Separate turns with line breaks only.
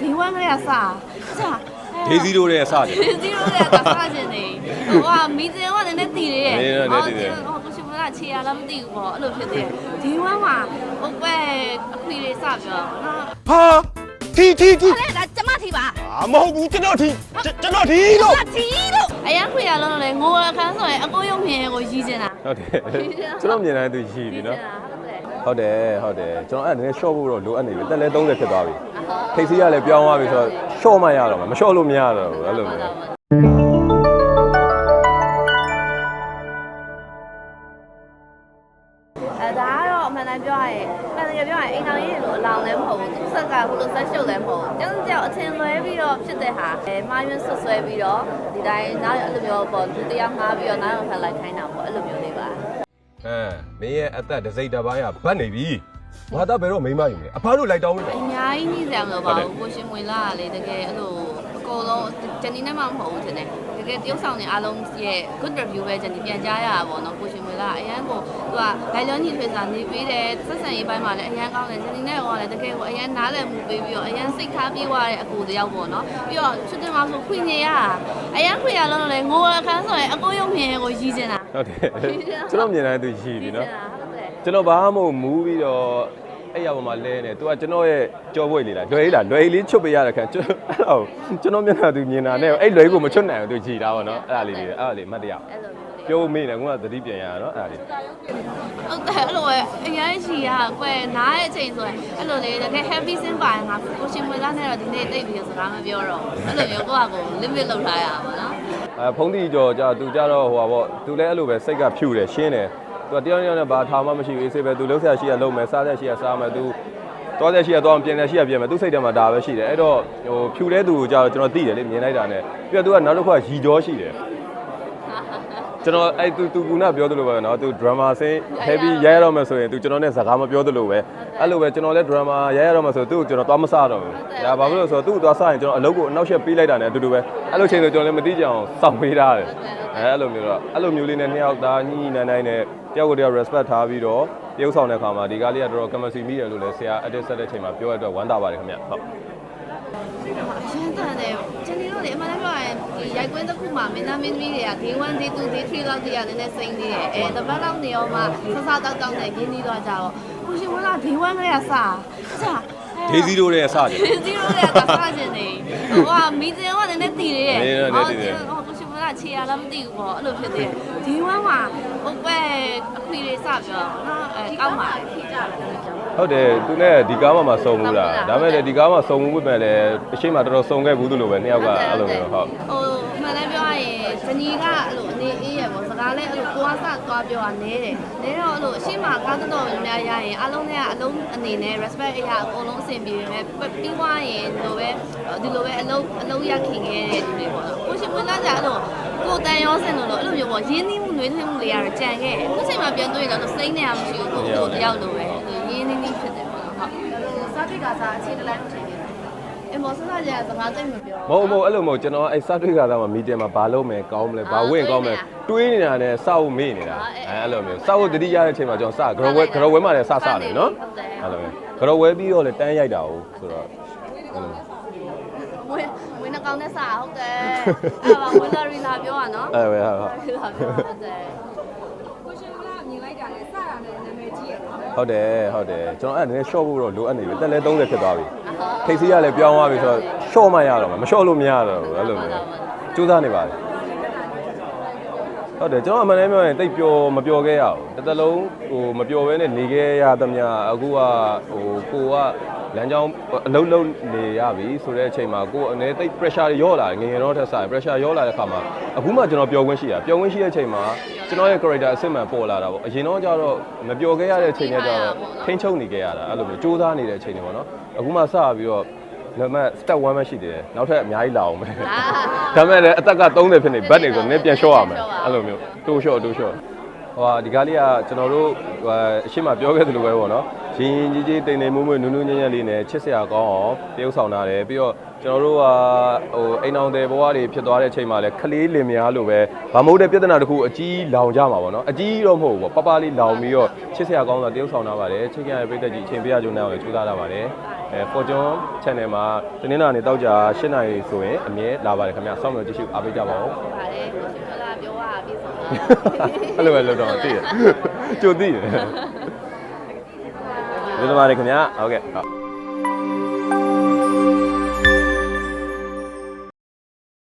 ဒေးဝမ်ကလေးကစားကြာ
ဒေးဇီရိုတဲ့စတယ်
ဒေးဇီရိုကစားခြင်းနေဟိုကမီဇင်ကလည်းနည်းတည်သေးတယ်
နည်းနည်းတည်သေးတယ်
ဟောကိုရှင်မလားခြေရလားမသိဘူးပေါ့အဲ့လိုဖြစ်သေးတယ်ဒေးဝမ်မှာဟိုပဲအခွေလေးစပြောနော်
ဟာတီတီတီ
အဲ့ဒါကျမထီပါ
အာမဟုတ်ဘူးကျွန်တော်တီကျွန်တော်တီလို့
ကျမထီလို့အရင်ခွေရလုံးလေငိုအခန်းဆိုရင်အကိုရုံမြင်ကိုရီးနေတာ
ဟုတ်တယ်ကျွန်တော်မြင်တိုင်းသူရှိပြီနော် ဟုတ်တယ်ဟုတ်တယ်ကျွန်တော်အဲ့ဒါနည်း short ဖို့တော့လိုအပ်နေပြီတက်လဲ30ဖြစ်သွားပြီထိပ်စီးကလည်းပြောင်းသွားပြီဆိုတော့ short မှရတော့မှာမ short လို့မရတော့ဘူးအဲ့လိုမျိုး
အဲဒါကတော့အမှန်တမ်းပြောရရင်မှန်တကယ်ပြောရရင်အိမ်တော်ကြီးတွေလိုအလောင်းလည်းမဟုတ်ဘူးသူ့ဆက်ကဟိုလိုဆက်ရှုပ်လည်းမဟုတ်ဘူးကျန်ကြောက်အထင်လွဲပြီးတော့ဖြစ်တဲ့ဟာအဲမာယွန်းဆွဆွဲပြီးတော့ဒီတိုင်းနောက်အဲ့လိုမျိုးပေါ့လူတရားငှားပြီးတော့နောက်ရောက်ထပ်လိုက်ခိုင်းတာပေါ့အဲ့လိုမျိုးလေးပါ
ဟမ်မင်းရဲ့အသက်ဒစိတ်တစ်ပိုင်းကဗတ်နေပြီငါတော့ဘယ်တော့မိမယူမလဲအဖားတို့လိုက်တောင်းလို့
အများကြီးညှိစရာမလိုပါဘူးကိုရှင်မွေလာကလေတကယ်အဲ့လိုအကုန်လုံးဂျန်နီနဲ့မှမဟုတ်ဘူးထင်တယ် တကယ်တရုပ်ဆောင်နေအားလုံးရဲ့ good review ပဲဂျန်နီပြန်ကြားရတာပေါ့နော်ကိုရှင်မွေလာအရန်ကိုသူကဒိုင်လွန်ညီထွေစာနေပေးတယ်ဆက်ဆံရေးပိုင်းမှာလည်းအရန်ကောင်းတယ်ဂျန်နီနဲ့ရောလည်းတကယ်ကိုအရန်နားလည်မှုပေးပြီးတော့အရန်စိတ်ထားပြေးသွားတဲ့အကူတယောက်ပေါ့နော်ပြီးတော့ချွတ်တင်မှာဆိုခွင့်နေရအရန်ခွင့်ရလုံးလေငိုအခန်းဆိုရင်အကိုရုံမြင်ကိုရီးနေတာ
ဟုတ်တယ်ကျွန်တော်မြင်တိုင်းသူရှိပြီနော်
ဟုတ်တယ်
ကျွန်တော်ဘာမှမမူးပြီးတော့ အဲ့ရပေါ်မှာလဲနေသူကကျွန်တော်ရဲ့ကြောပွေလေးလားလွယ်လေးလားလွယ်လေးချွတ်ပေးရတဲ့ခါကျွန်တော်အဲ့တော့ကျွန်တော်မျက်နှာသူမြင်တာနဲ့အဲ့လွယ်ကိုမချွတ်နိုင်ဘူးသူကြည်တာပေါ့နော်အဲ့ဒါလေးတွေအဲ့ဒါလေးမှတ်တရ
အဲ့လိုမျိုးလေး
ပြောမိနေကွာသတိပြန်ရတာနော်အဲ့ဒါလေး
ဟုတ်တယ်အဲ့လိုပဲအရင်ရှိရကွယ်နားရဲ့အချိန်ဆိုရင်အဲ့လိုလေတကယ် happy စင်းပါရင်ငါကိုရှင်မွေလာနဲ့တော့ဒီနေ့တိတ်ပြီးတော့စကားမပြောတော့ဘူးအဲ့လိုမျိုးကိုယ့်ဟာကိုယ် limit လုပ်ထားရပါတော့နော်
အဲဖုန်းတီကြောကြာသူကြတော့ဟိုပါပေါ့သူလည်းအဲ့လိုပဲစိတ်ကဖြူတယ်ရှင်းတယ် သူကတယောက်တစ်ယောက်နဲ့ဘာထားမှမရှိဘူးအေးဆေးပဲသူလှုပ်ရှားရှိရလှုပ်မယ်စားတဲ့ရှိရစားမယ်သူသွားတဲ့ရှိရသွားပြင်တဲ့ရှိရပြင်မယ်သူစိတ်ထဲမှာဒါပဲရှိတယ်အဲ့တော့ဟိုဖြူတဲ့သူကိုကြာတော့ကျွန်တော်သိတယ်လေမြင်လိုက်တာနဲ့ပြီးတော့သူကနောက်တစ်ခါရီကြောရှိတယ်ကျွန်တော်အဲ့သူသူကနာပြောသလိုပဲเนาะသူ drama ဆင်း heavy ရဲရတော့မယ်ဆိုရင်သူကျွန်တော်နဲ့စကားမပြောသလိုပဲအဲ့လိုပဲကျွန်တော်လည်း drama ရဲရတော့မယ်ဆိုသူ့ကိုကျွန်တော်သွားမစားတော့ဘူးဒါဘာဖြစ်လို့လဲဆိုတော့သူ့ကိုသွားစားရင်ကျွန်တော်အလုပ်ကိုအနောက်ရှက်ပေးလိုက်တာနဲ့အတူတူပဲအဲ့လိုချိန်ဆိုကျွန်တော်လည်းမသိကြအောင်စောင့်ပေးထားတယ်အဲအဲ့လိုမျိုးတော့အဲ့လိုမျိုးလေးနဲ့နှစ်ယောက်သားညှိညှိနှိုင်းနှိုင်းနဲ့ တယောက်ကိုတယောက် respect ထားပြီးတော့တရုပ်ဆောင်တဲ့ခါမှာဒီကားလေးကတော်တော် chemistry မိတယ်လို့လည်းဆရာ edit ဆက်တဲ့ချိန်မှာပြောရတဲ့အတွက်ဝမ်းသာပါတယ်ခင်ဗျဟုတ်
အရင်တန်တယ်ကျန်နေတော့လေအမှန်တမ်းပြောရရင်ဒီရိုက်ကွင်းတစ်ခုမှာမင်းသားမင်းသမီးတွေက day 1 day 2 day 3လောက်တည်းကနည်းနည်းစိမ့်သေးတယ်အဲတပတ်လောက်နေရောမှဆဆတောက်တောက်နဲ့ရင်းနှီးသွားကြတော့ကိုရှင်မလား day 1ကလေးကစားကြာ
ဒေးဇီရိုတဲ့စတယ်
ဒေးဇီရိုကစားခြင်းနေဟိုကမီဇင်ကလည်းနည်းတည်သေးတယ်
နည်းနည်းတည်သေးတယ်
ဟော ကိုရှင်မလားခြေရလားမသိဘူးပေါ့အဲ့လိုဖြစ်သေးတယ်ဒေး1မှာဟိုပဲအခွေလေးစပြောနော်အဲကောက်ပါလေထိကြတယ်လို့ပြော
ဟုတ်တယ်သူနဲ့ဒီကားမှာမစုံဘူးလား
ဟုတ်ပါဘူး
ဒါမဲ့လည်းဒီကားမှာစုံမှုပဲလည်းအရှိမတော်တော်စုံခဲ့ဘူးသူလိုပဲနှစ်ယောက်ကအဲ့လိုမျိုးဟုတ်
ဟိုမှန်တယ်ပြောရရင်ဇနီးကအဲ့လိုအနေအေးရပေါ့စကားလည်းအဲ့လိုကိုယ်ကစသွားပြောတာနဲတယ်နဲတော့အဲ့လိုအရှိမကားတော်တော်များများရရင်အလုံးနဲ့အလုံးအနေနဲ့ respect အရာအကုန်လုံးအဆင်ပြေပေမဲ့ပြီးသွားရင်ဒီလိုပဲဒီလိုပဲအလုံးအလုံးရခင်ခဲ့တဲ့သူတွေပေါ့နော်ကိုရှင်မလာကြအဲ့လို ကိုတန်ရောစင်လို့လို့အဲ့လိုမျိုးပေါ့ရင်းနှီးမှုနှွေးထွေးမှုတွေကတော့ကြံခဲ့တယ်အခုချိန်မှာပြန်တွေ့ရင်တော့စိမ့်နေရမရှိဘူးကိုကိုတယောက်လိုပဲရင်းနှီးနှီးဖြစ်တယ်ပေါ့နော်ဟုတ်စားပိကစားအခြေတလိုက်လို့ထင်တယ်အမောဆဆကြစကားသိမ့်မပြော
မဟုတ်မဟုတ်အဲ့လိုမဟုတ်ကျွန်တော်အဲ့စတွေ့ခါသားမှာမီတင်မှာဘာလုပ်မယ်ကောင်းမလဲဘာဝင့်ကောင်းမလဲတွေးနေတာနဲ့စောက်မေ့နေတာအဲအဲ့လိုမျိုးစောက်ဖို့တတိရတဲ့အချိန်မှာကျွန်တော်စဂရဝဲဂရဝဲမှာလည်းစစတယ်နော်အဲ့လိုမျိုးဂရဝဲပြီးတော့လည်းတန်းရိုက်တာဟုတ်ဆိုတော့အဲ့လို
ဝင်းဝင်းနှ ကောင်နဲ့စားဟုတ်တယ်အဲ့ပါဝင်းလာရီလာပြောอ่ะနော်
အဲ့ပဲဟုတ်ဟုတ်
ရီလာပြောဟုတ်တယ်
ကိုရှင်ကမြင်လိုက်တာနဲ့စတာနဲ့နာမည်ကြီးရနော်
ဟုတ်တယ်ဟုတ်တယ်ကျွန်တော်အဲ့ဒါနည်း short ဖို့တော့လိုအပ်နေပြီတက်လဲ30ဖြစ်သွားပြီထိပ်စီးကလည်းပြောင်းသွားပြီဆိုတော့ short မှရတော့မှာမ short လို့မရတော့ဘူးအဲ့လိုမျိုးစူးစမ်းနေပါတယ်ဟုတ်တယ်ကျွန်တော်အမှန်တမ်းပြောရင်တိတ်ပျော်မပျော်ခဲ့ရဘူးတစ်သက်လုံးဟိုမပျော်ဘဲနဲ့နေခဲ့ရသမျှအခုကဟိုကိုက လမ်းကြောင်းအလုံးလုံးနေရပြီဆိုတဲ့အချိန်မှာကိုယ်အနေတိတ် pressure တွေရော့လာတယ်ငယ်ငယ်တော့ထက်စား pressure ရော့လာတဲ့ခါမှာအခုမှကျွန်တော်ပျော်ခွင့်ရှိတာပျော်ခွင့်ရှိတဲ့အချိန်မှာကျွန်တော်ရဲ့ character အစစ်မှန်ပေါ်လာတာပေါ့အရင်တော့ကျတော့မပျော်ခဲ့ရတဲ့အချိန်နဲ့ကျတော့ထိန်းချုပ်နေခဲ့ရတာအဲ့လိုမျိုးစူးစမ်းနေတဲ့အချိန်တွေပေါ့နော်အခုမှစပြီးတော့နံပါတ် step 1ပဲရှိသေးတယ်နောက်ထပ်အများကြီးလာအောင်ပဲဒါမဲ့လည်းအသက်က30ဖြစ်နေဘတ်နေဆိုနည်းပြန်လျှော့ရမယ်အဲ့လိုမျိုးတိုးလျှော့တိုးလျှော့ ဟိုဟာဒီကားလေးကကျွန်တော်တို့အရှိမပြောခဲ့သလိုပဲပေါ့နော်ရင်းရင်းကြီးကြီးတိမ်တိမ်မွေ့မွေ့နူးနူးညံ့ညံ့လေးနဲ့ချစ်စရာကောင်းအောင်တရုပ်ဆောင်ထားတယ်ပြီးတော့ကျွန်တော်တို့ကဟိုအိမ်အောင်တဲ့ဘဝတွေဖြစ်သွားတဲ့အချိန်မှာလည်းခလေးလင်မယားလိုပဲဗမုတ်တဲ့ပြဿနာတစ်ခုအကြီးလောင်ကြမှာပေါ့နော်အကြီးတော့မဟုတ်ဘူးပေါ့ပပလေးလောင်ပြီးတော့ချစ်စရာကောင်းတာတရုပ်ဆောင်ထားပါတယ်ချစ်ခင်ရပြည့်တဲ့ကြီးအချိန်ပြရကြုံနေအောင်ကြိုးစားထားပါတယ်အဲ Fortune Channel မှာတင်းနေတာနေတောက်ကြ၈နိုင်ဆိုရင်အမြဲလာပါတယ်ခင်ဗျာဆောင်းမြေကြည့်ရှုအားပေးကြပါဦး အဲ့လိုပဲလုပ်တော့သိတယ်ကြိုသိတယ်ကျေးဇူးပါတယ်ခင်ဗျာဟုတ်ကဲ့